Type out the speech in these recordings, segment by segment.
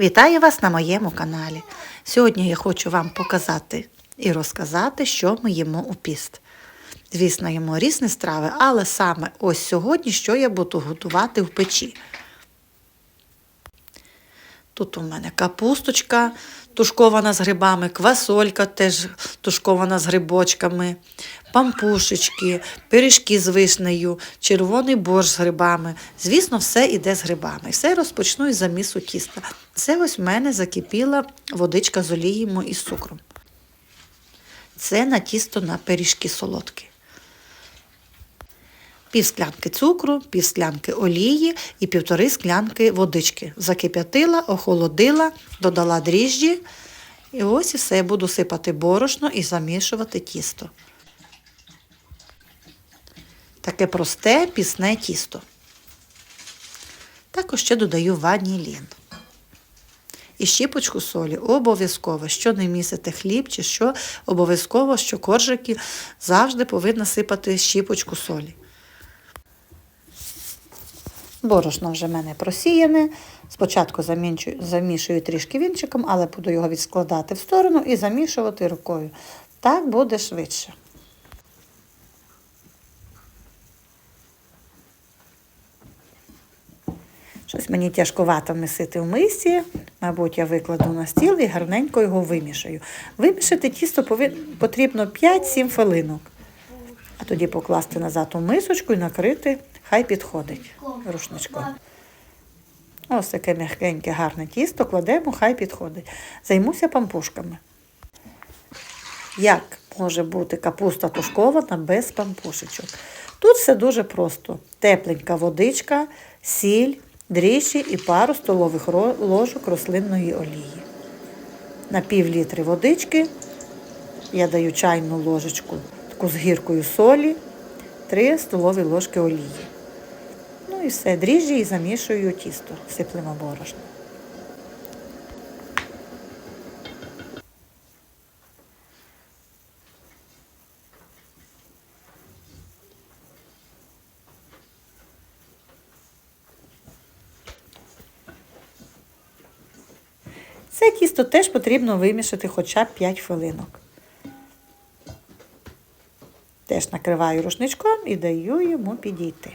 Вітаю вас на моєму каналі. Сьогодні я хочу вам показати і розказати, що ми їмо у піст. Звісно, їмо різні страви, але саме ось сьогодні, що я буду готувати в печі. Тут у мене капусточка тушкована з грибами, квасолька теж тушкована з грибочками, пампушечки, пиріжки з вишнею, червоний борщ з грибами. Звісно, все йде з грибами. Все розпочну із замісу тіста. Це ось в мене закипіла водичка з олією і з цукром. Це на тісто на пиріжки солодкі. Пів склянки цукру, пів склянки олії і півтори склянки водички. Закип'ятила, охолодила, додала дріжджі. І ось і все. Буду сипати борошно і замішувати тісто. Таке просте пісне тісто. Також ще додаю ванілін. І щіпочку солі обов'язково, що не місите хліб чи що, обов'язково, що коржики завжди повинна сипати щіпочку солі. Борошно вже в мене просіяне. Спочатку замінчую- замішую трішки вінчиком, але буду його відскладати в сторону і замішувати рукою. Так буде швидше. Щось мені тяжкувато місити в мисці. Мабуть, я викладу на стіл і гарненько його вимішаю. Вимішати тісто потрібно 5-7 хвилинок. А тоді покласти назад у мисочку і накрити, хай підходить рушничком. Ось таке м'якеньке, гарне тісто кладемо, хай підходить. Займуся пампушками. Як може бути капуста тушкована без пампушечок? Тут все дуже просто: тепленька водичка, сіль, дріжджі і пару столових ложок рослинної олії. На пів літри водички я даю чайну ложечку таку з гіркою солі, 3 столові ложки олії. Ну і все, дріжджі і замішую тісто, сиплемо борошно. Це тісто теж потрібно вимішати хоча б 5 хвилинок. Теж накриваю рушничком і даю йому підійти.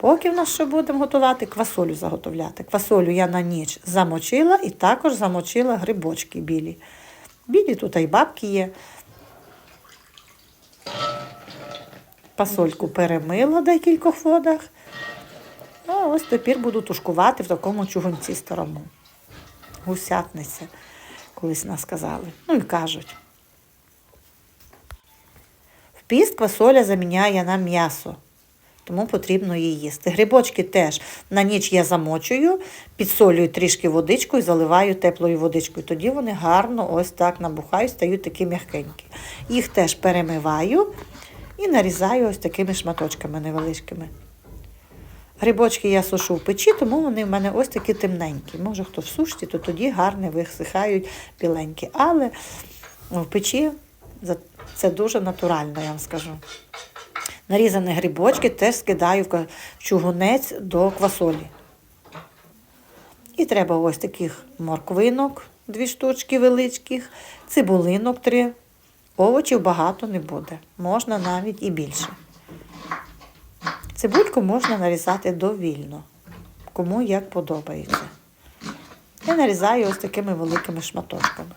Поки в нас що будемо готувати, квасолю заготовляти. Квасолю я на ніч замочила і також замочила грибочки білі. Білі тут і бабки є. Пасольку перемила в декількох водах. А ось тепер буду тушкувати в такому чугунці старому. Гусятниця, колись нас сказали. Ну і кажуть. В піст квасоля заміняє на м'ясо, тому потрібно її їсти. Грибочки теж на ніч я замочую, підсолюю трішки водичкою, заливаю теплою водичкою. Тоді вони гарно ось так набухають, стають такі м'якенькі. Їх теж перемиваю і нарізаю ось такими шматочками невеличкими. Грибочки я сушу в печі, тому вони в мене ось такі темненькі. Може, хто в сушці, то тоді гарно висихають біленькі. Але в печі це дуже натурально, я вам скажу. Нарізані грибочки теж скидаю в чугунець до квасолі. І треба ось таких морквинок, дві штучки величких, цибулинок три. Овочів багато не буде, можна навіть і більше. Цибульку можна нарізати довільно, кому як подобається. Я нарізаю ось такими великими шматочками.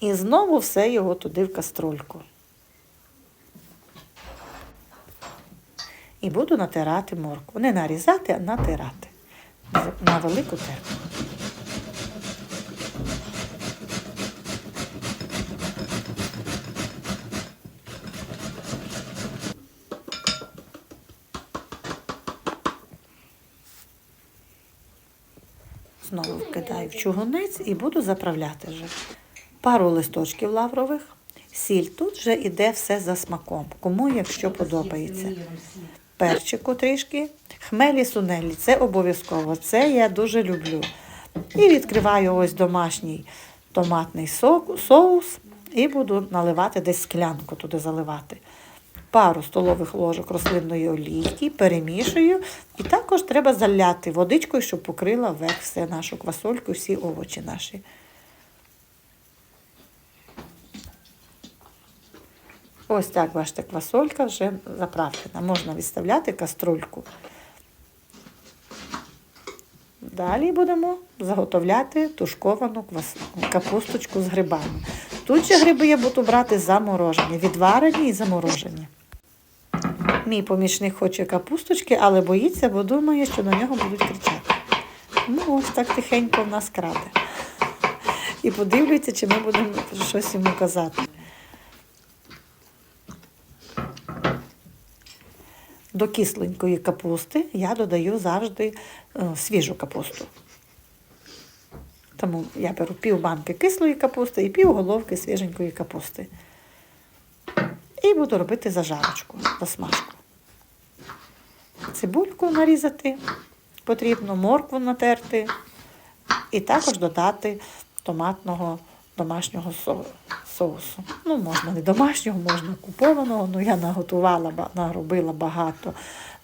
І знову все його туди в каструльку. І буду натирати моркву. Не нарізати, а натирати на велику терку. Знову вкидаю в чугунець і буду заправляти вже. Пару листочків лаврових, сіль. Тут вже іде все за смаком. Кому якщо подобається. Перчику трішки, хмелі сунелі, це обов'язково. Це я дуже люблю. І відкриваю ось домашній томатний соус і буду наливати десь склянку туди заливати. пару столових ложок рослинної олійки, перемішую. І також треба заляти водичкою, щоб покрила вверх все нашу квасольку, всі овочі наші. Ось так, бачите, квасолька вже заправлена. Можна відставляти каструльку. Далі будемо заготовляти тушковану капусточку з грибами. Тут же гриби я буду брати заморожені, відварені і заморожені. Мій помічник хоче капусточки, але боїться, бо думає, що на нього будуть кричати. Ну, ось так тихенько в нас краде. І подивлюється, чи ми будемо щось йому казати. До кисленької капусти я додаю завжди е, свіжу капусту. Тому я беру пів банки кислої капусти і пів головки свіженької капусти. І буду робити зажарочку, засмажку. Цибульку нарізати потрібно, моркву натерти і також додати томатного домашнього со- соусу. Ну, можна не домашнього, можна купованого. Ну, я наготувала, наробила багато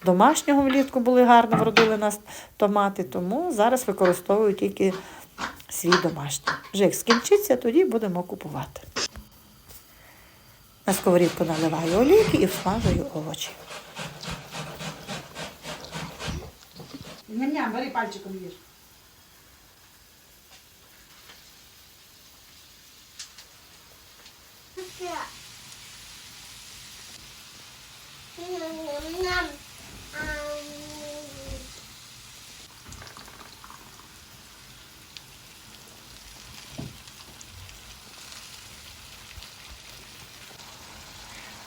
домашнього влітку, були гарно вродили нас томати, тому зараз використовую тільки свій домашній. Вже як скінчиться, тоді будемо купувати. На сковорідку наливаю олійки і всмажую овочі. Ням-ням, бери пальчиком їж. Ням-ням. Ам.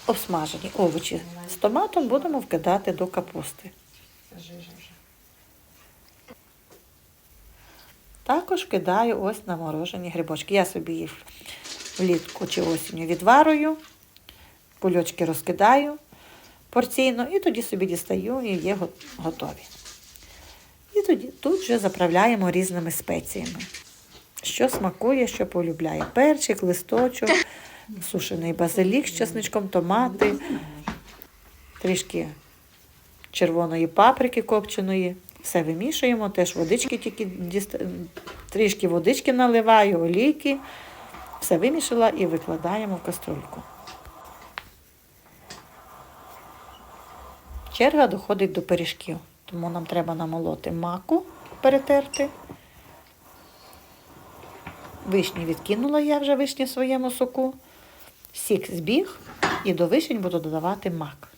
Обсмажені овочі з томатом будемо вкидати до капусти. Також кидаю ось наморожені грибочки. Я собі їх влітку чи осінню відварую, кульочки розкидаю порційно і тоді собі дістаю і є готові. І тоді тут вже заправляємо різними спеціями. Що смакує, що полюбляє. Перчик, листочок, сушений базилік з чесничком, томати, трішки червоної паприки копченої. Все вимішуємо, теж водички тільки трішки водички наливаю, олійки. Все вимішала і викладаємо в каструльку. Черга доходить до пиріжків, тому нам треба намолоти маку, перетерти. Вишні відкинула я вже вишні в своєму соку. Сік збіг і до вишень буду додавати мак.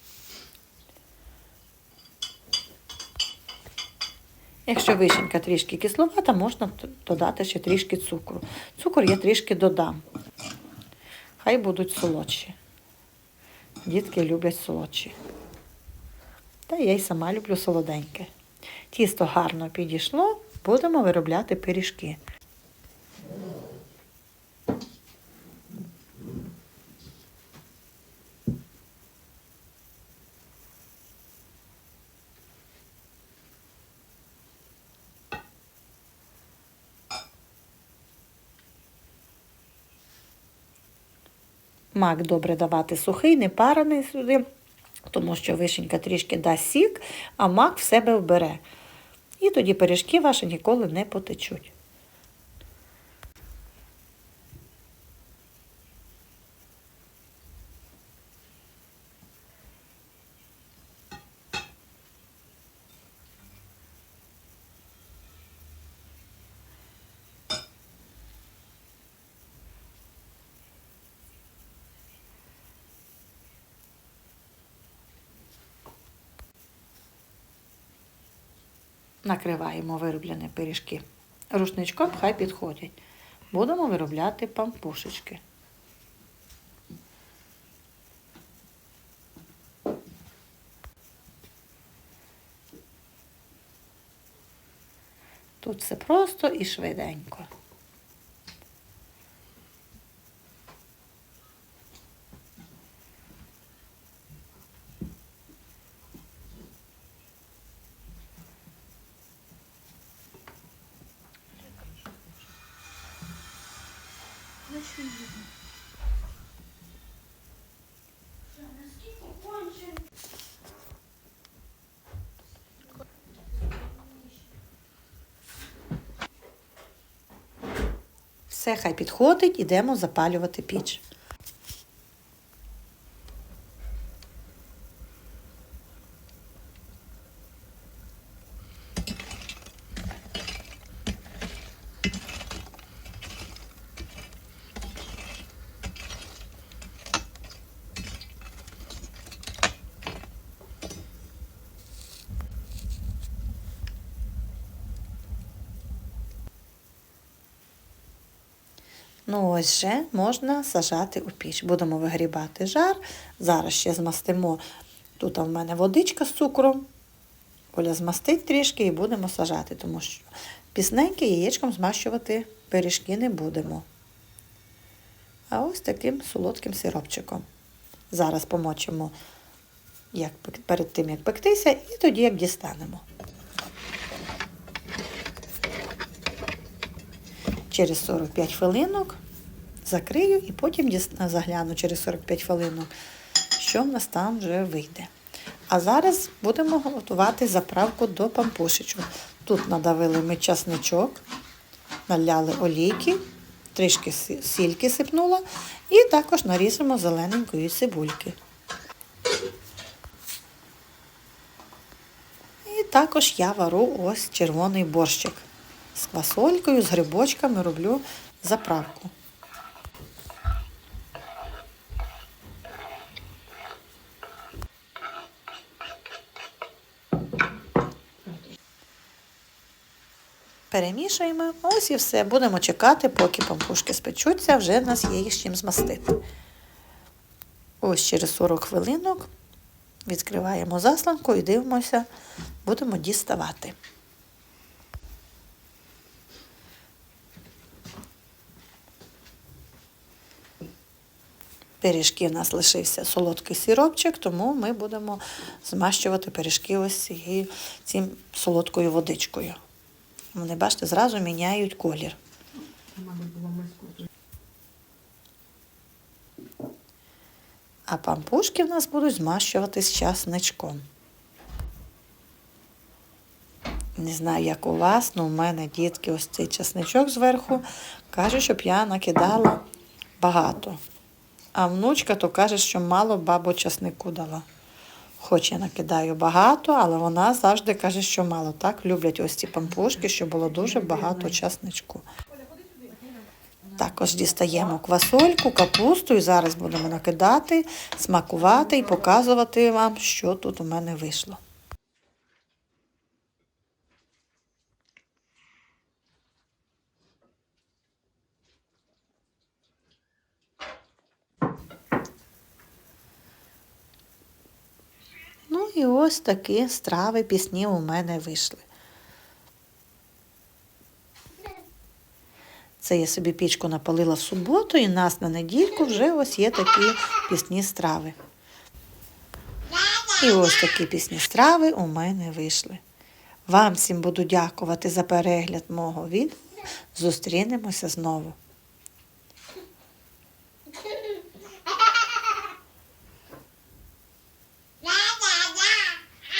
Якщо вишенька трішки кисловата, можна додати ще трішки цукру. Цукор я трішки додам. Хай будуть солодші. Дітки люблять солодші. Та я й сама люблю солоденьке. Тісто гарно підійшло, будемо виробляти пиріжки. Мак добре давати сухий, не парений сюди, тому що вишенька трішки дасть сік, а мак в себе вбере. І тоді пиріжки ваші ніколи не потечуть. Накриваємо вироблені пиріжки. Рушничком хай підходять. Будемо виробляти пампушечки. Тут все просто і швиденько. Все, хай підходить, ідемо запалювати піч. Ну, ось вже можна сажати у піч. Будемо вигрібати жар. Зараз ще змастимо. Тут в мене водичка з цукром. Оля змастить трішки і будемо сажати, тому що пісненьке яєчком змащувати пиріжки не будемо. А ось таким солодким сиропчиком. Зараз помочимо як, перед тим, як пектися, і тоді як дістанемо. Через 45 хвилинок закрию і потім загляну через 45 хвилинок, що в нас там вже вийде. А зараз будемо готувати заправку до пампушечок. Тут надавили ми часничок, наляли олійки, трішки сільки сипнула, і також нарізимо зелененької цибульки. І також я вару ось червоний борщик. З квасолькою, з грибочками роблю заправку. Перемішуємо. Ось і все. Будемо чекати, поки пампушки спечуться, вже в нас є їх чим змастити. Ось через 40 хвилинок відкриваємо засланку і дивимося, будемо діставати. Пиріжки в нас лишився солодкий сиропчик, тому ми будемо змащувати пиріжки ось цією цим солодкою водичкою. Вони, бачите, зразу міняють колір. А пампушки в нас будуть змащувати з часничком. Не знаю, як у вас, але у мене дітки ось цей часничок зверху каже, щоб я накидала багато. А внучка то каже, що мало бабу часнику дала. Хоч я накидаю багато, але вона завжди каже, що мало. Так люблять ось ці пампушки, що було дуже багато часничку. Також дістаємо квасольку, капусту і зараз будемо накидати, смакувати і показувати вам, що тут у мене вийшло. Ну і ось такі страви пісні у мене вийшли. Це я собі пічку напалила в суботу, і нас на недільку вже ось є такі пісні страви. І ось такі пісні страви у мене вийшли. Вам всім буду дякувати за перегляд мого відео. Зустрінемося знову.